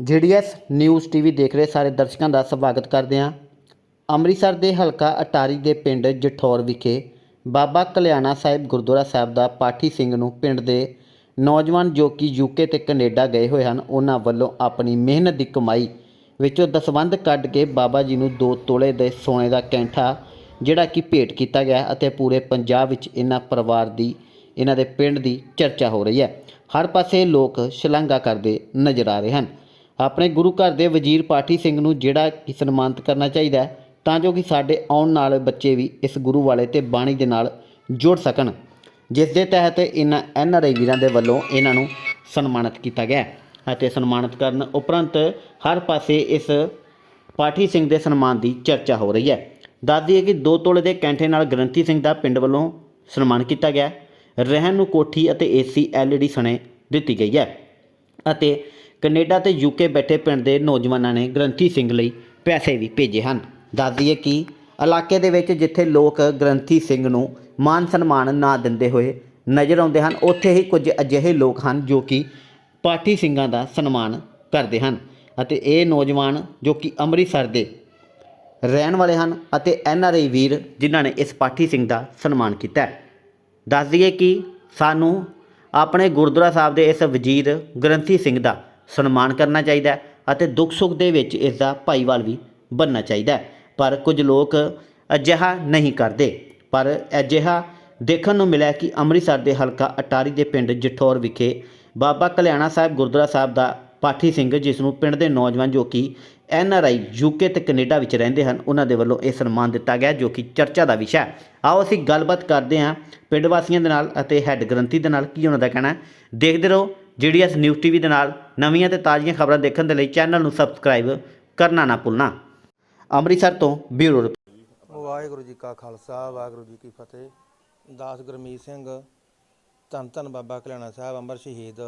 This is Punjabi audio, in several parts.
ਜੀਡੀਐਸ ਨਿਊਜ਼ ਟੀਵੀ ਦੇਖ ਰਹੇ ਸਾਰੇ ਦਰਸ਼ਕਾਂ ਦਾ ਸਵਾਗਤ ਕਰਦੇ ਹਾਂ। ਅੰਮ੍ਰਿਤਸਰ ਦੇ ਹਲਕਾ ਅਟਾਰੀ ਦੇ ਪਿੰਡ ਜਠੌਰ ਵਿਖੇ ਬਾਬਾ ਕਲਿਆਣਾ ਸਾਹਿਬ ਗੁਰਦੁਆਰਾ ਸਾਹਿਬ ਦਾ ਪਾਠੀ ਸਿੰਘ ਨੂੰ ਪਿੰਡ ਦੇ ਨੌਜਵਾਨ ਜੋ ਕਿ ਯੂਕੇ ਤੇ ਕੈਨੇਡਾ ਗਏ ਹੋਏ ਹਨ। ਉਹਨਾਂ ਵੱਲੋਂ ਆਪਣੀ ਮਿਹਨਤ ਦੀ ਕਮਾਈ ਵਿੱਚੋਂ ਦਸਵੰਧ ਕੱਢ ਕੇ ਬਾਬਾ ਜੀ ਨੂੰ 2 ਤੋਲੇ ਦੇ ਸੋਨੇ ਦਾ ਕੈਂਠਾ ਜਿਹੜਾ ਕਿ ਭੇਟ ਕੀਤਾ ਗਿਆ ਅਤੇ ਪੂਰੇ ਪੰਜਾਬ ਵਿੱਚ ਇਹਨਾਂ ਪਰਿਵਾਰ ਦੀ, ਇਹਨਾਂ ਦੇ ਪਿੰਡ ਦੀ ਚਰਚਾ ਹੋ ਰਹੀ ਹੈ। ਹਰ ਪਾਸੇ ਲੋਕ ਸ਼ਲਾਘਾ ਕਰਦੇ ਨਜ਼ਰ ਆ ਰਹੇ ਹਨ। ਆਪਣੇ ਗੁਰੂ ਘਰ ਦੇ ਵਜ਼ੀਰ ਪਾਠੀ ਸਿੰਘ ਨੂੰ ਜਿਹੜਾ ਕਿ ਸਨਮਾਨਿਤ ਕਰਨਾ ਚਾਹੀਦਾ ਹੈ, ਤਾਂ ਜੋ ਕਿ ਸਾਡੇ ਆਉਣ ਨਾਲ ਬੱਚੇ ਵੀ ਇਸ ਗੁਰੂ ਵਾਲੇ ਤੇ ਬਾਣੀ ਦੇ ਨਾਲ ਜੁੜ ਸਕਣ, ਜਿਸ ਦੇ ਤਹਿਤ ਇਹਨਾਂ ਐਨ ਆਰ ਆਈ ਵੀਰਾਂ ਦੇ ਵੱਲੋਂ ਇਹਨਾਂ ਨੂੰ ਸਨਮਾਨਿਤ ਕੀਤਾ ਗਿਆ ਅਤੇ ਸਨਮਾਨਿਤ ਕਰਨ ਉਪਰੰਤ ਹਰ ਪਾਸੇ ਇਸ ਪਾਠੀ ਸਿੰਘ ਦੇ ਸਨਮਾਨ ਦੀ ਚਰਚਾ ਹੋ ਰਹੀ ਹੈ। ਦੱਸ ਦਈਏ ਕਿ ਦੋ ਤੋਲੇ ਦੇ ਕੈਂਠੇ ਨਾਲ ਗ੍ਰੰਥੀ ਸਿੰਘ ਦਾ ਪਿੰਡ ਵੱਲੋਂ ਸਨਮਾਨ ਕੀਤਾ ਗਿਆ ਰਹਿਣ ਨੂੰ ਕੋਠੀ ਅਤੇ ਏਸੀ ਐਲਈਡੀ ਸਣੇ ਦਿੱਤੀ ਗਈ ਹੈ ਅਤੇ ਕੈਨੇਡਾ ਤੇ ਯੂਕੇ ਬੈਠੇ ਪਿੰਡ ਦੇ ਨੌਜਵਾਨਾਂ ਨੇ ਗ੍ਰੰਥੀ ਸਿੰਘ ਲਈ ਪੈਸੇ ਵੀ ਭੇਜੇ ਹਨ। ਦੱਸ ਦਈਏ ਕਿ ਇਲਾਕੇ ਦੇ ਵਿੱਚ ਜਿੱਥੇ ਲੋਕ ਗ੍ਰੰਥੀ ਸਿੰਘ ਨੂੰ ਮਾਨ ਸਨਮਾਨ ਨਾ ਦਿੰਦੇ ਹੋਏ ਨਜ਼ਰ ਆਉਂਦੇ ਹਨ, ਉੱਥੇ ਹੀ ਕੁਝ ਅਜਿਹੇ ਲੋਕ ਹਨ ਜੋ ਕਿ ਪਾਠੀ ਸਿੰਘਾਂ ਦਾ ਸਨਮਾਨ ਕਰਦੇ ਹਨ ਅਤੇ ਇਹ ਨੌਜਵਾਨ ਜੋ ਕਿ ਅੰਮ੍ਰਿਤਸਰ ਦੇ ਰਹਿਣ ਵਾਲੇ ਹਨ ਅਤੇ ਐਨ ਆਰ ਆਈ ਵੀਰ ਜਿਨ੍ਹਾਂ ਨੇ ਇਸ ਪਾਠੀ ਸਿੰਘ ਦਾ ਸਨਮਾਨ ਕੀਤਾ ਹੈ। ਦੱਸ ਦਈਏ ਕਿ ਸਾਨੂੰ ਆਪਣੇ ਗੁਰਦੁਆਰਾ ਸਾਹਿਬ ਦੇ ਇਸ ਵਜ਼ੀਰ ਗ੍ਰੰਥੀ ਸਿੰਘ ਦਾ ਸਨਮਾਨ ਕਰਨਾ ਚਾਹੀਦਾ ਅਤੇ ਦੁੱਖ ਸੁੱਖ ਦੇ ਵਿੱਚ ਇਸ ਦਾ ਭਾਈਵਾਲ ਵੀ ਬਣਨਾ ਚਾਹੀਦਾ ਪਰ ਕੁਝ ਲੋਕ ਅਜਿਹਾ ਨਹੀਂ ਕਰਦੇ। ਪਰ ਅਜਿਹਾ ਦੇਖਣ ਨੂੰ ਮਿਲਿਆ ਕਿ ਅੰਮ੍ਰਿਤਸਰ ਦੇ ਹਲਕਾ ਅਟਾਰੀ ਦੇ ਪਿੰਡ ਜਠੌਰ ਵਿਖੇ ਬਾਬਾ ਕਲਿਆਣਾ ਸਾਹਿਬ ਗੁਰਦੁਆਰਾ ਸਾਹਿਬ ਦਾ ਪਾਠੀ ਸਿੰਘ, ਜਿਸ ਨੂੰ ਪਿੰਡ ਦੇ ਨੌਜਵਾਨ ਜੋ ਕਿ ਐਨ ਆਰ ਆਈ ਯੂਕੇ ਤੇ ਕੈਨੇਡਾ ਵਿੱਚ ਰਹਿੰਦੇ ਹਨ, ਉਹਨਾਂ ਦੇ ਵੱਲੋਂ ਇਹ ਸਨਮਾਨ ਦਿੱਤਾ ਗਿਆ, ਜੋ ਕਿ ਚਰਚਾ ਦਾ ਵਿਸ਼ਾ ਹੈ। ਆਓ ਅਸੀਂ ਗੱਲਬਾਤ ਕਰਦੇ ਹਾਂ ਪਿੰਡ ਵਾਸੀਆਂ ਦੇ ਨਾਲ ਅਤੇ ਹੈੱਡ ਗ੍ਰੰਥੀ ਦੇ ਨਾਲ, ਕੀ ਉਹਨਾਂ ਦਾ ਕਹਿਣਾ ਦੇਖਦੇ ਰਹੋ ਜੀਡੀਐਸ ਨਿਊਜ਼ ਟੀਵੀ ਦੇ ਨਾਲ ਨਵੀਆਂ ਤੇ ਤਾਜ਼ੀਆਂ ਖਬਰਾਂ ਦੇਖਣ ਦੇ ਲਈ ਚੈਨਲ ਨੂੰ ਸਬਸਕ੍ਰਾਈਬ ਕਰਨਾ ਨਾ ਭੁੱਲਣਾ। ਅੰਮ੍ਰਿਤਸਰ ਤੋਂ ਬਿਊਰੋ ਰਿਪੋਰਟ। ਵਾਹਿਗੁਰੂ ਜੀ ਕਾ ਖਾਲਸਾ, ਵਾਹਿਗੁਰੂ ਜੀ ਕੀ ਫਤਿਹ। ਦਾਸ ਗੁਰਮੀਤ ਸਿੰਘ, ਧੰਨ ਧੰਨ ਬਾਬਾ ਕਲਿਆਣਾ ਸਾਹਿਬ, ਅੰਮ੍ਰਿਤ ਸ਼ਹੀਦ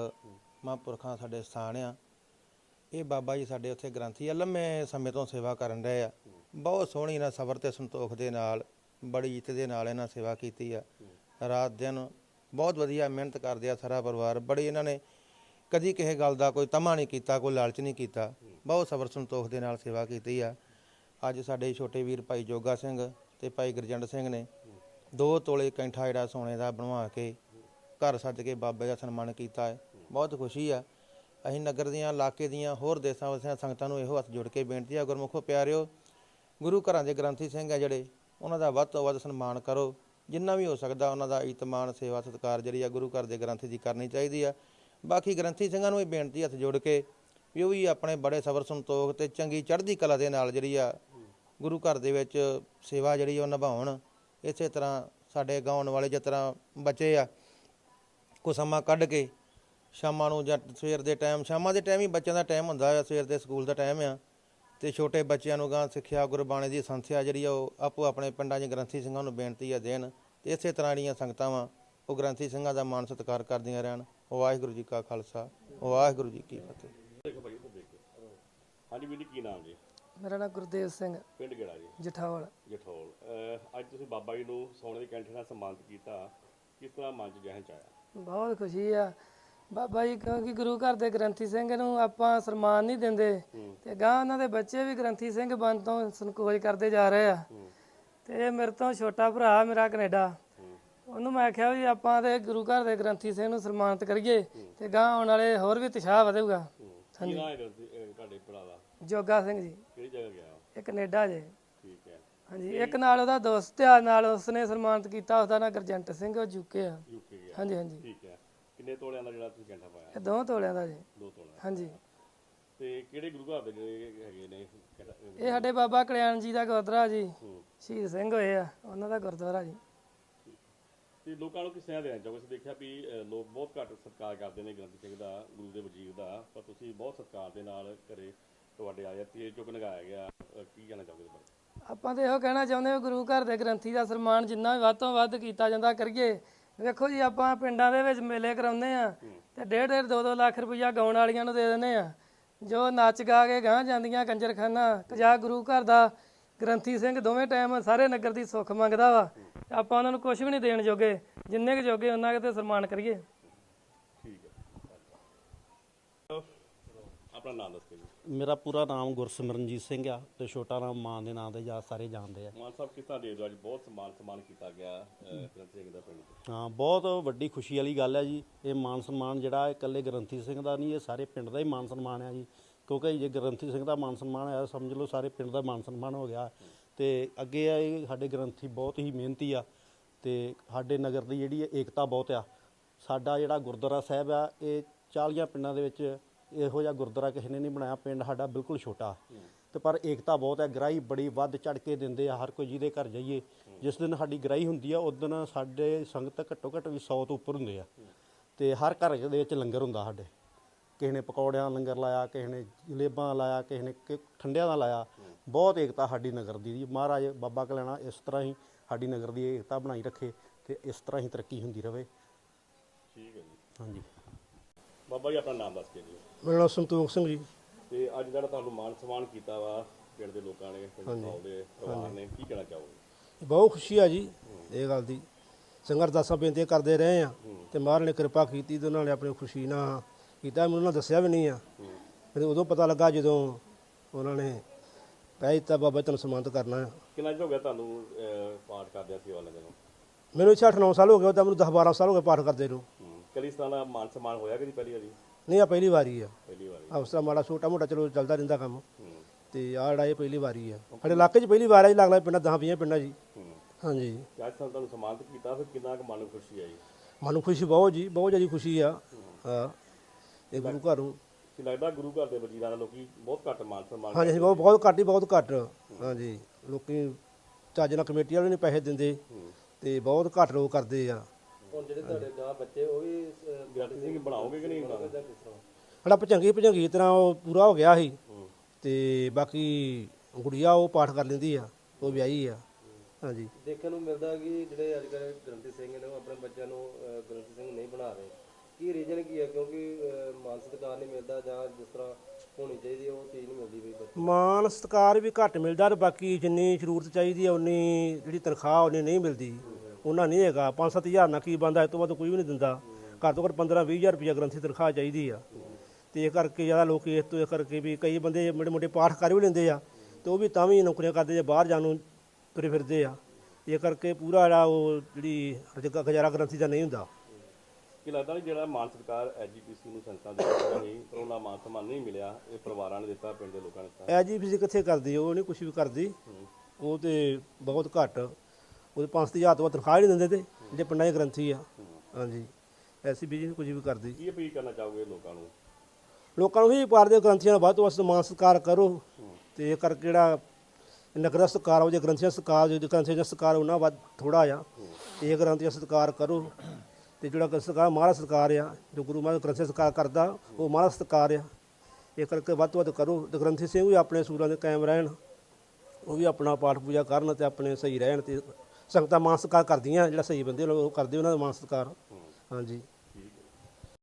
ਮਹਾਂਪੁਰਖਾਂ ਸਾਡੇ ਸਥਾਨ ਆ। ਇਹ ਬਾਬਾ ਜੀ ਸਾਡੇ ਉੱਥੇ ਗ੍ਰੰਥੀ ਆ, ਲੰਮੇ ਸਮੇਂ ਤੋਂ ਸੇਵਾ ਕਰਨ ਰਹੇ ਆ। ਬਹੁਤ ਸੋਹਣੀ ਇਹਨਾਂ ਸਬਰ ਤੇ ਸੰਤੋਖ ਦੇ ਨਾਲ, ਬੜੀ ਇੱਜ਼ਤ ਦੇ ਨਾਲ ਇਹਨਾਂ ਸੇਵਾ ਕੀਤੀ ਆ। ਰਾਤ ਦਿਨ ਬਹੁਤ ਵਧੀਆ ਮਿਹਨਤ ਕਰਦੇ ਆ ਸਾਰਾ ਪਰਿਵਾਰ, ਬੜੀ ਇਹਨਾਂ ਨੇ ਕਦੀ ਕਿਸੇ ਗੱਲ ਦਾ ਕੋਈ ਤਮਾ ਨਹੀਂ ਕੀਤਾ, ਕੋਈ ਲਾਲਚ ਨਹੀਂ ਕੀਤਾ। ਬਹੁਤ ਸਬਰ ਸੰਤੋਖ ਦੇ ਨਾਲ ਸੇਵਾ ਕੀਤੀ ਆ। ਅੱਜ ਸਾਡੇ ਛੋਟੇ ਵੀਰ ਭਾਈ ਜੋਗਾ ਸਿੰਘ ਤੇ ਭਾਈ ਗੁਰਜੰਡ ਸਿੰਘ ਨੇ ਦੋ ਤੋਲੇ ਕੈਂਠਾ ਜਿਹੜਾ ਸੋਨੇ ਦਾ ਬਣਵਾ ਕੇ ਘਰ ਸੱਜ ਕੇ ਬਾਬੇ ਦਾ ਸਨਮਾਨ ਕੀਤਾ ਹੈ। ਬਹੁਤ ਖੁਸ਼ੀ ਆ। ਅਸੀਂ ਨਗਰ ਦੀਆਂ, ਇਲਾਕੇ ਦੀਆਂ, ਹੋਰ ਦੇਸਾਂ ਵਸਿਆਂ ਸੰਗਤਾਂ ਨੂੰ ਇਹੋ ਹੱਥ ਜੋੜ ਕੇ ਬੇਨਤੀ ਆ, ਗੁਰਮੁਖੋ ਪਿਆਰਿਓ, ਗੁਰੂ ਘਰਾਂ ਦੇ ਗ੍ਰੰਥੀ ਸਿੰਘ ਆ ਜਿਹੜੇ, ਉਹਨਾਂ ਦਾ ਵੱਧ ਤੋਂ ਵੱਧ ਸਨਮਾਨ ਕਰੋ। ਜਿੰਨਾ ਵੀ ਹੋ ਸਕਦਾ ਉਹਨਾਂ ਦਾ ਇਤਮਾਨ, ਸੇਵਾ, ਸਤਿਕਾਰ ਜਿਹੜੀ ਆ ਗੁਰੂ ਘਰ ਦੇ ਗ੍ਰੰਥੀ ਦੀ ਕਰਨੀ ਚਾਹੀਦੀ ਆ। ਬਾਕੀ ਗ੍ਰੰਥੀ ਸਿੰਘਾਂ ਨੂੰ ਇਹ ਬੇਨਤੀ ਹੱਥ ਜੋੜ ਕੇ ਵੀ ਉਹ ਵੀ ਆਪਣੇ ਬੜੇ ਸਬਰ ਸੰਤੋਖ ਤੇ ਚੰਗੀ ਚੜ੍ਹਦੀ ਕਲਾ ਦੇ ਨਾਲ ਜਿਹੜੀ ਆ ਗੁਰੂ ਘਰ ਦੇ ਵਿੱਚ ਸੇਵਾ ਜਿਹੜੀ ਉਹ ਨਿਭਾਉਣ, ਇਸੇ ਤਰ੍ਹਾਂ ਸਾਡੇ ਗਾਉਣ ਵਾਲੇ ਜਿਸ ਤਰ੍ਹਾਂ ਬੱਚੇ ਆ ਕੋ ਸਮਾਂ ਕੱਢ ਕੇ ਸ਼ਾਮਾਂ ਨੂੰ ਜਾਂ ਸਵੇਰ ਦੇ ਟਾਈਮ ਸ਼ਾਮਾਂ ਦੇ ਟਾਈਮ ਹੀ ਬੱਚਿਆਂ ਦਾ ਟਾਈਮ ਹੁੰਦਾ ਆ, ਸਵੇਰ ਦੇ ਸਕੂਲ ਦਾ ਟਾਈਮ ਆ ਤੇ ਛੋਟੇ ਬੱਚਿਆਂ ਨੂੰ ਗਾਂ ਸਿੱਖਿਆ, ਗੁਰਬਾਣੀ ਦੀ ਸੰਥਿਆ ਜਿਹੜੀ ਆ ਉਹ ਆਪੋ ਆਪਣੇ ਪਿੰਡਾਂ 'ਚ ਗ੍ਰੰਥੀ ਸਿੰਘਾਂ ਨੂੰ ਬੇਨਤੀ ਆ ਦੇਣ, ਤੇ ਇਸੇ ਤਰ੍ਹਾਂ ਜਿਹੜੀਆਂ ਸੰਗਤਾਂ ਵਾ ਉਹ ਗ੍ਰੰਥੀ ਸਿੰਘਾਂ ਦਾ ਮਾਣ ਸਤਿਕਾਰ ਕਰਦੀਆਂ ਰਹਿਣ। ਵਾਹਿਗੁਰੂ ਜੀ ਕਾ ਖਾਲਸਾ। ਵਾਹਿਗੁਰੂ ਜੀ ਕੀ ਫਤਿਹ। ਹਾਂਜੀ ਵੀਰ ਜੀ ਕੀ ਨਾਮ ਜੀ? ਮੇਰਾ ਨਾਮ ਗੁਰਦੇਵ ਸਿੰਘ। ਪਿੰਡ ਕਿਹੜਾ ਜੀ? ਜਠਾਵਲ ਜਠੌਲ। ਅਹ ਅੱਜ ਤੁਸੀਂ ਬਾਬਾ ਜੀ ਨੂੰ ਸੋਨੇ ਦੇ ਕੈਂਠੇ ਨਾਲ ਸਨਮਾਨਿਤ ਕੀਤਾ। ਕਿਸ ਤਰ੍ਹਾਂ ਮਨ ਚ ਜਹਨ ਚ ਆਇਆ? ਬਹੁਤ ਖੁਸ਼ੀ ਆ। ਬਾਬਾ ਜੀ ਕਿਉਂਕਿ ਗੁਰੂ ਘਰ ਦੇ ਗ੍ਰੰਥੀ ਸਿੰਘ ਨੂੰ ਆਪਾਂ ਸਨਮਾਨ ਨਹੀਂ ਦਿੰਦੇ। ਤੇ ਗਾਂ ਉਹਨਾਂ ਦੇ ਬੱਚੇ ਵੀ ਗ੍ਰੰਥੀ ਸਿੰਘ ਬਣ ਤੋਂ ਸੰਕੋਚ ਕਰਦੇ ਜਾ ਰਹੇ ਆ। ਤੇ ਇਹ ਮੇਰੇ ਤੋਂ ਛੋਟਾ ਭਰਾ ਮੇਰਾ ਕੈਨੇਡਾ। ਉਹਨੂੰ ਮੈਂ ਆਖਿਆ ਵੀ ਆਪਾਂ ਤੇ ਗੁਰੂ ਘਰ ਦੇ ਗ੍ਰੰਥੀ ਸਿੰਘ ਨੂੰ ਸਨਮਾਨਿਤ ਕਰੀਏ ਤੇ ਗਾਂ ਆਉਣ ਵਾਲੇ ਹੋਰ ਵੀ ਉਤਸ਼ਾਹ ਵਧੇਗਾ। ਤੁਹਾਡੇ ਭਰਾ ਦਾ ਜੋਗਾ ਸਿੰਘ ਜੀ। ਕਿਹੜੀ ਜਗ੍ਹਾ ਗਿਆ ਉਹ? ਇਹ ਕੈਨੇਡਾ ਜੇ। ਠੀਕ ਹੈ। ਹਾਂਜੀ ਇੱਕ ਨਾਲ ਉਹਦਾ ਦੋਸਤ ਆ ਨਾਲ ਉਸਨੇ ਸਨਮਾਨਿਤ ਕੀਤਾ ਉਹਦਾ ਨਾਂ ਗੁਰਜੰਟ ਸਿੰਘ ਉਹ ਜੁਕੇ ਆ। ਯੂਕੇ ਗਿਆ। ਹਾਂਜੀ ਹਾਂਜੀ। ਠੀਕ ਹੈ। ਕਿੰਨੇ ਤੋਲਿਆਂ ਦਾ ਜਿਹੜਾ ਤੁਸੀਂ ਕੈਂਠਾ ਪਾਇਆ? ਇਹ ਦੋ ਤੋਲਿਆਂ ਦਾ ਜੀ। ਦੋ ਤੋਲਿਆਂ ਹਾਂਜੀ। ਤੇ ਕਿਹੜੇ ਗੁਰੂ ਘਰ ਦੇ ਜਿਹੜੇ ਹੈਗੇ ਨੇ ਇਹ ਸਾਡੇ ਬਾਬਾ ਕਲਿਆਣ ਜੀ ਦਾ ਗੁਰਦੁਆਰਾ ਜੀ। ਸ਼ਹੀਦ ਸਿੰਘ ਹੋਏ ਆ ਉਹਨਾਂ ਦਾ ਗੁਰਦੁਆਰਾ ਜੀ। ਤੇ ਲੋਕਾਂ ਨੂੰ ਕਿਸ ਤਰ੍ਹਾਂ ਦੇਣਾ ਚਾਹੋਗੇ ਅਸੀਂ ਦੇਖਿਆ ਵੀ ਲੋਕ ਬਹੁਤ ਘੱਟ ਸਤਿਕਾਰ ਕਰਦੇ ਨੇ ਗ੍ਰੰਥੀ ਸਿੰਘ ਦਾ ਗੁਰੂ ਦੇ ਵਜੀਰ ਦਾ ਪਰ ਤੁਸੀਂ ਬਹੁਤ ਸਤਿਕਾਰ ਦੇ ਨਾਲ ਘਰੇ ਤੁਹਾਡੇ ਆਇਆ ਤੇ ਚੁੱਕ ਨਗਾਇਆ ਗਿਆ। ਕੀ ਕਹਿਣਾ ਚਾਹੋਗੇ ਇਸ ਬਾਰੇ? ਆਪਾਂ ਤੇ ਇਹੋ ਕਹਿਣਾ ਚਾਹੁੰਦੇ ਹਾਂ ਗੁਰੂ ਘਰ ਦੇ ਗ੍ਰੰਥੀ ਦਾ ਸਨਮਾਨ ਜਿੰਨਾ ਵੀ ਵੱਧ ਤੋਂ ਵੱਧ ਕੀਤਾ ਜਾਂਦਾ ਕਰੀਏ। ਵੇਖੋ ਜੀ ਆਪਾਂ ਪਿੰਡਾਂ ਦੇ ਵਿੱਚ ਮੇਲੇ ਕਰਾਉਂਦੇ ਆ ਤੇ ਡੇਢ ਡੇਢ 2-2 ਲੱਖ ਰੁਪਈਆ ਗਾਉਣ ਵਾਲੀਆਂ ਨੂੰ ਦੇ ਦਿੰਦੇ ਆ ਜੋ ਨੱਚ ਗਾ ਕੇ ਗਾਂ ਜਾਂਦੀਆਂ ਕੰਜਰਖਾਨਾ ਕਜਾ ਗੁਰੂ ਘਰ ਦਾ ਗ੍ਰੰਥੀ ਸਿੰਘ ਦੋਵੇਂ ਟਾਈਮ ਸਾਰੇ ਨਗਰ ਦੀ ਸੁੱਖ ਮੰਗਦਾ ਵਾ। ਆਪਾਂ ਉਹਨਾਂ ਨੂੰ ਕੁਝ ਵੀ ਨਹੀਂ ਦੇਣ ਜੋਗੇ ਜਿੰਨੇ ਕੁ ਜੋਗੇ ਉਹਨਾਂ ਤੇ ਸਨਮਾਨ ਕਰੀਏ। ਠੀਕ ਹੈ। ਆਪਣਾ ਨਾਮ ਦੱਸ ਕੇ ਜੀ। ਮੇਰਾ ਪੂਰਾ ਨਾਮ ਗੁਰਸਿਮਰਨਜੀਤ ਸਿੰਘ ਆ ਤੇ ਛੋਟਾ ਨਾਮ ਮਾਂ ਦੇ ਨਾਂ ਦੇ ਜਾਂ ਸਾਰੇ ਜਾਣਦੇ ਆ। ਮਾਨ ਸਾਹਿਬ ਤਰ੍ਹਾਂ ਦੇ ਅੱਜ ਬਹੁਤ ਸਨਮਾਨ ਸਨਮਾਨ ਕੀਤਾ ਗਿਆ ਗ੍ਰੰਥੀ ਸਿੰਘ ਦਾ ਪਿੰਡ। ਹਾਂ ਬਹੁਤ ਵੱਡੀ ਖੁਸ਼ੀ ਵਾਲੀ ਗੱਲ ਹੈ ਜੀ। ਇਹ ਮਾਨ ਸਨਮਾਨ ਜਿਹੜਾ ਇਕੱਲੇ ਗ੍ਰੰਥੀ ਸਿੰਘ ਦਾ ਨਹੀਂ ਇਹ ਸਾਰੇ ਪਿੰਡ ਦਾ ਹੀ ਮਾਨ ਸਨਮਾਨ ਹੈ ਜੀ। ਕਿਉਂਕਿ ਜੇ ਗ੍ਰੰਥੀ ਸਿੰਘ ਦਾ ਮਾਨ ਸਨਮਾਨ ਹੈ ਸਮਝ ਲਓ ਸਾਰੇ ਪਿੰਡ ਦਾ ਮਾਨ ਸਨਮਾਨ ਹੋ ਗਿਆ। ਤੇ ਅੱਗੇ ਆ, ਇਹ ਸਾਡੇ ਗ੍ਰੰਥੀ ਬਹੁਤ ਹੀ ਮਿਹਨਤੀ ਆ ਤੇ ਸਾਡੇ ਨਗਰ ਦੀ ਜਿਹੜੀ ਏਕਤਾ ਬਹੁਤ ਆ। ਸਾਡਾ ਜਿਹੜਾ ਗੁਰਦੁਆਰਾ ਸਾਹਿਬ ਆ, ਇਹ 40 ਪਿੰਡਾਂ ਦੇ ਵਿੱਚ ਇਹੋ ਜਿਹਾ ਗੁਰਦੁਆਰਾ ਕਿਸੇ ਨੇ ਨਹੀਂ ਬਣਾਇਆ, ਪਿੰਡ ਸਾਡਾ ਬਿਲਕੁਲ ਛੋਟਾ। ਤੇ ਪਰ ਏਕਤਾ ਬਹੁਤ ਹੈ ਗ੍ਰਾਈ ਬੜੀ ਵੱਧ ਚੜ ਕੇ ਦਿੰਦੇ ਆ, ਹਰ ਕੋਈ ਜਿਹਦੇ ਘਰ ਜਾਈਏ, ਜਿਸ ਦਿਨ ਸਾਡੀ ਗ੍ਰਾਈ ਹੁੰਦੀ ਆ, ਉਸ ਦਿਨ ਸਾਡੇ ਸੰਗਤ ਘੱਟੋ ਘੱਟ ਵੀ 100 ਤੋਂ ਉੱਪਰ ਹੁੰਦੇ ਆ। ਤੇ ਹਰ ਘਰ ਦੇ ਵਿੱਚ ਲੰਗਰ ਹੁੰਦਾ ਸਾਡੇ। ਕਿਸੇ ਨੇ ਪਕੌੜਿਆਂ ਦਾ ਲੰਗਰ ਲਾਇਆ ਕਿਸੇ ਨੇ ਜਲੇਬਾਂ ਲਾਇਆ ਕਿਸੇ ਨੇ ਕਿ- ਠੰਡਿਆਂ ਦਾ ਲਾਇਆ ਬਹੁਤ ਏਕਤਾ ਸਾਡੀ ਨਗਰ ਦੀ ਜੀ। ਮਹਾਰਾਜ ਬਾਬਾ ਕਲਿਆਣਾ ਇਸ ਤਰ੍ਹਾਂ ਹੀ ਸਾਡੀ ਨਗਰ ਦੀ ਏਕਤਾ ਬਣਾਈ ਰੱਖੇ ਤੇ ਇਸ ਤਰ੍ਹਾਂ ਹੀ ਤਰੱਕੀ ਹੁੰਦੀ ਰਹੇ ਠੀਕ ਹੈ ਜੀ। ਹਾਂਜੀ। ਬਾਬਾ ਜੀ ਆਪਣਾ ਨਾਮ ਦੱਸ ਕੇ ਜੀ ਮੇਰਾ ਨਾਮ ਸੰਤੋਖ ਸਿੰਘ ਜੀ। ਤੇ ਅੱਜ ਜਿਹੜਾ ਤੁਹਾਨੂੰ ਮਾਨ ਸਨਮਾਨ ਕੀਤਾ ਵਾ ਪਿੰਡ ਦੇ ਲੋਕਾਂ ਨੇ ਪਿੰਡ ਦੇ ਪਰਿਵਾਰ ਨੇ ਕੀ ਕਹਿਣਾ ਚਾਹੋਗੇ? ਬਹੁਤ ਖੁਸ਼ੀ ਆ ਜੀ ਇਹ ਗੱਲ ਦੀ। ਸੰਗਤ ਦਾਸਾਂ ਬੇਨਤੀਆਂ ਕਰਦੇ ਰਹੇ ਆ ਤੇ ਮਹਾਰਾਜ ਨੇ ਕਿਰਪਾ ਕੀਤੀ ਤੇ ਉਹਨਾਂ ਨੇ ਆਪਣੀ ਖੁਸ਼ੀ ਨਾਲ ਕੀਤਾ ਮੈਨੂੰ ਉਹਨਾਂ ਦੱਸਿਆ ਵੀ ਨਹੀਂ ਆ। ਮੈਨੂੰ ਉਦੋਂ ਪਤਾ ਲੱਗਾ ਜਦੋਂ ਉਹਨਾਂ ਨੇ ਕਹਿ ਦਿੱਤਾ ਬਾਬਾ ਤੈਨੂੰ ਸਨਮਾਨਿਤ ਕਰਨਾ ਆ। ਕਿੰਨਾ ਚਿਰ ਹੋ ਗਿਆ ਤੁਹਾਨੂੰ ਅਹ, ਪਾਠ ਕਰਦਿਆਂ ਸੇਵਾ ਲੱਗਣ ਨੂੰ ਮੈਨੂੰ ਇੱਥੇ 8-9 ਸਾਲ ਹੋ ਗਏ ਤਾਂ ਮੈਨੂੰ 10-12 ਸਾਲ ਹੋ ਗਏ ਪਾਠ ਕਰਦੇ ਨੂੰ। ਹੂੰ। ਕਦੀ ਇਸ ਤਰ੍ਹਾਂ ਦਾ ਮਾਨ ਸਨਮਾਨ ਹੋਇਆ ਕਿ ਨਹੀਂ ਪਹਿਲੀ ਵਾਰੀ? ਨਹੀਂ ਆ ਪਹਿਲੀ ਵਾਰੀ ਆ। ਪਹਿਲੀ ਵਾਰੀ। ਹਫਸਾ ਮਾੜਾ ਛੋਟਾ ਮੋਟਾ ਚਲੋ ਚੱਲਦਾ ਰਹਿੰਦਾ ਕੰਮ। ਹੂੰ। ਤੇ ਆਹ ਜਿਹੜਾ ਇਹ ਪਹਿਲੀ ਵਾਰੀ ਆ। ਸਾਡੇ ਇਲਾਕੇ 'ਚ ਪਹਿਲੀ ਵਾਰ ਆ ਜੀ ਲੱਗਦਾ ਪਿੰਡਾਂ 10-20 ਪਿੰਡਾਂ ਜੀ। ਹੂੰ। ਹਾਂਜੀ। ਤੇ ਅੱਜ ਤੁਹਾਨੂੰ ਸਨਮਾਨਿਤ ਕੀਤਾ ਫਿਰ ਕਿੰਨਾ ਕੁ ਮਨ ਨੂੰ ਖੁਸ਼ੀ ਆਈ? ਮਨੂੰ ਖੁਸ਼ੀ ਬਹੁਤ ਜੀ ਬਹੁਤ ਜ਼ਿਆਦਾ ਖੁਸ਼ੀ ਆ। ਹਾਂ। ਇਹ ਗੁਰੂ ਘਰੋਂ। ਕਿ ਲੱਗਦਾ ਗੁਰੂ ਘਰ ਦੇ ਵਜੀਰਾਂ ਦਾ ਲੋਕੀ ਬਹੁਤ ਘੱਟ ਮਾਨ ਸਨਮਾਨ ਹਾਂਜੀ ਅਸੀਂ ਬਹੁਤ ਬਹੁਤ ਘੱਟ ਹੀ ਬਹੁਤ ਘੱਟ। ਹਾਂਜੀ ਲੋਕੀ ਚੱਜ ਨਾਲ ਕਮੇਟੀ ਵਾਲੇ ਨੇ ਪੈਸੇ ਦਿੰਦੇ ਤੇ ਬਹੁਤ ਘੱਟ ਲੋਕ ਕਰਦੇ ਆ। ਹੁਣ ਜਿਹੜੇ ਤੁਹਾਡੇ ਗਾਂ ਬੱਚੇ ਉਹ ਵੀ ਅਹ, ਗ੍ਰੰਥੀ ਸਿੰਘ ਬਣਾਓਗੇ ਕਿ ਨਹੀਂ ਬਣਾਓਗੇ ਕਿਸ ਤਰ੍ਹਾਂ? ਸਾਡਾ ਭਜੰਗੀ ਭਜੰਗੀ ਤਰ੍ਹਾਂ ਉਹ ਪੂਰਾ ਹੋ ਗਿਆ ਸੀ ਤੇ ਬਾਕੀ ਗੁੜੀਆ ਉਹ ਪਾਠ ਕਰ ਲੈਂਦੀ ਆ ਉਹ ਵਿਆਹੀ ਆ। ਹਾਂਜੀ। ਦੇਖਣ ਨੂੰ ਮਿਲਦਾ ਕਿ ਜਿਹੜੇ ਅੱਜ ਕੱਲ੍ਹ ਗ੍ਰੰਥੀ ਸਿੰਘ ਨੇ ਉਹ ਆਪਣੇ ਬੱਚਿਆਂ ਨੂੰ ਅਹ, ਗ੍ਰੰਥੀ ਸਿੰਘ ਨਹੀਂ ਬਣਾ ਰਹੇ। ਕੀ ਰੀਜਨ ਕੀ ਹੈ ਕਿਉਂਕਿ ਅਹ, ਮਾਨ ਸਤਿਕਾਰ ਨਹੀਂ ਮਿਲਦਾ ਜਾਂ ਜਿਸ ਤਰ੍ਹਾਂ ਹੋਣੀ ਚਾਹੀਦੀ ਹੈ ਉਹ ਚੀਜ਼ ਨਹੀਂ ਮਿਲਦੀ ਵੀ ਬੱਚੇ ਮਾਨ ਸਤਕਾਰ ਵੀ ਘੱਟ ਮਿਲਦਾ ਤੇ ਬਾਕੀ ਜਿੰਨੀ ਜ਼ਰੂਰਤ ਚਾਹੀਦੀ ਆ ਉਨੀ ਜਿਹੜੀ ਤਨਖਾਹ ਉਨੀ ਨਹੀਂ ਮਿਲਦੀ। ਉਹਨਾਂ ਨਹੀਂ ਹੈਗਾ। 5-7000 ਨਾਲ ਕੀ ਬੰਦਾ ਇਸ ਤੋਂ ਵੱਧ ਕੋਈ ਵੀ ਨਹੀਂ ਦਿੰਦਾ। ਘੱਟ ਤੋਂ ਘੱਟ 15-20000 ਰੁਪਏ ਗ੍ਰੰਥੀ ਤਨਖਾਹ ਚਾਹੀਦੀ ਆ। ਤੇ ਇਹ ਕਰਕੇ ਜ਼ਿਆਦਾ ਲੋਕ ਇਸ ਤੋਂ ਇਹ ਕਰਕੇ ਵੀ ਕਈ ਬੰਦੇ ਮੋਟੇ ਮੋਟੇ ਪਾਠ ਕਰ ਵੀ ਲੈਂਦੇ ਆ ਤੇ ਉਹ ਵੀ ਤਾਂ ਵੀ ਨੌਕਰੀਆਂ ਕਰਦੇ ਜੇ ਬਾਹਰ ਜਾਣ ਨੂੰ ਤੁਰੇ ਫਿਰਦੇ ਆ। ਇਹ ਕਰਕੇ ਪੂਰਾ ਜਿਹੜਾ ਉਹ ਜਿਹੜੀ ਰੁਜ਼ਗਾ- ਗੁਜ਼ਾਰਾ ਗ੍ਰੰਥੀ ਦਾ ਨਹੀਂ ਹੁੰਦਾ। ਕਿ ਲੱਗਦਾ ਨਹੀਂ ਜਿਹੜਾ ਮਾਨ ਸਰਕਾਰ ਐਜੀਪੀਸੀ ਨੂੰ ਸੰਸਥਾ ਦੇ ਸੀ ਪਰ ਉਹਨਾਂ ਮਾਨ ਸਨਮਾਨ ਨਹੀਂ ਮਿਲਿਆ ਇਹ ਪਰਿਵਾਰਾਂ ਨੇ ਦਿੱਤਾ ਪਿੰਡ ਦੇ ਲੋਕਾਂ ਨੇ ਦਿੱਤਾ? ਐ ਜੀ ਫਿਜ਼ੀ ਕਿੱਥੇ ਕਰਦੀ ਉਹ ਨਹੀਂ ਕੁਝ ਵੀ ਕਰਦੀ। ਉਹ ਤੇ ਬਹੁਤ ਘੱਟ। ਉਹਦੇ 5000 ਤੋਂ ਵੱਧ ਤਨਖਾਹ ਹੀ ਨਹੀਂ ਦਿੰਦੇ ਤੇ ਜਿਹੜੇ ਪਿੰਡਾਂ ਦੇ ਗ੍ਰੰਥੀ ਆ। ਹਾਂਜੀ। ਐਸੀ ਬੀਜੀ ਨਹੀਂ ਕੁਝ ਵੀ ਕਰਦੀ। ਕੀ ਅਪੀਲ ਕਰਨਾ ਚਾਹੋਗੇ ਲੋਕਾਂ ਨੂੰ? ਲੋਕਾਂ ਨੂੰ ਵੀ ਪਾਰਦੇ ਗ੍ਰੰਥੀਆਂ ਦਾ ਵੱਧ ਤੋਂ ਵੱਧ ਸਨਮਾਨ ਸਤਿਕਾਰ ਕਰੋ। ਤੇ ਇਹ ਕਰਕੇ ਜਿਹੜਾ ਨਗਰ ਦਾ ਸਤਿਕਾਰ ਹੋ ਜੇ ਗ੍ਰੰਥੀਆਂ ਦਾ ਸਤਿਕਾਰ ਜੇ ਗ੍ਰੰਥੀਆਂ ਦਾ ਸਤਿਕਾਰ ਉਹਨਾਂ ਵੱਧ ਥੋੜਾ ਆ ਇਹ ਗ੍ਰੰਥੀਆਂ ਦਾ ਸਤਿਕਾਰ ਕਰੋ। ਤੇ ਜਿਹੜਾ ਗ੍ਰੰਥ ਸਤਿਕਾਰ ਮਹਾਰਾਜ ਸਤਿਕਾਰ ਆ, ਜੋ ਗੁਰੂ ਮਹਾਰਾਜ ਗ੍ਰੰਥੀ ਦਾ ਸਤਿਕਾਰ ਕਰਦਾ, ਉਹ ਮਹਾਰਾਜ ਸਤਿਕਾਰ ਆ। ਇਹ ਕਰਕੇ ਵੱਧ ਤੋਂ ਵੱਧ ਕਰੋ। ਤੇ ਗ੍ਰੰਥੀ ਸਿੰਘ ਵੀ ਆਪਣੇ ਸੂਰਾਂ ਦੇ ਕਾਇਮ ਰਹਿਣ, ਉਹ ਵੀ ਆਪਣਾ ਪਾਠ ਪੂਜਾ ਕਰਨ ਤੇ ਆਪਣੇ ਸਹੀ ਰਹਿਣ ਤੇ ਸੰਗਤਾਂ ਮਾਨ ਸਤਿਕਾਰ ਕਰਦੀਆਂ, ਜਿਹੜਾ ਸਹੀ ਬੰਦੇ ਲੋਕ ਉਹ ਕਰਦੇ ਉਹਨਾਂ ਦਾ ਮਾਨ ਸਤਿਕਾਰ। ਹਾਂਜੀ।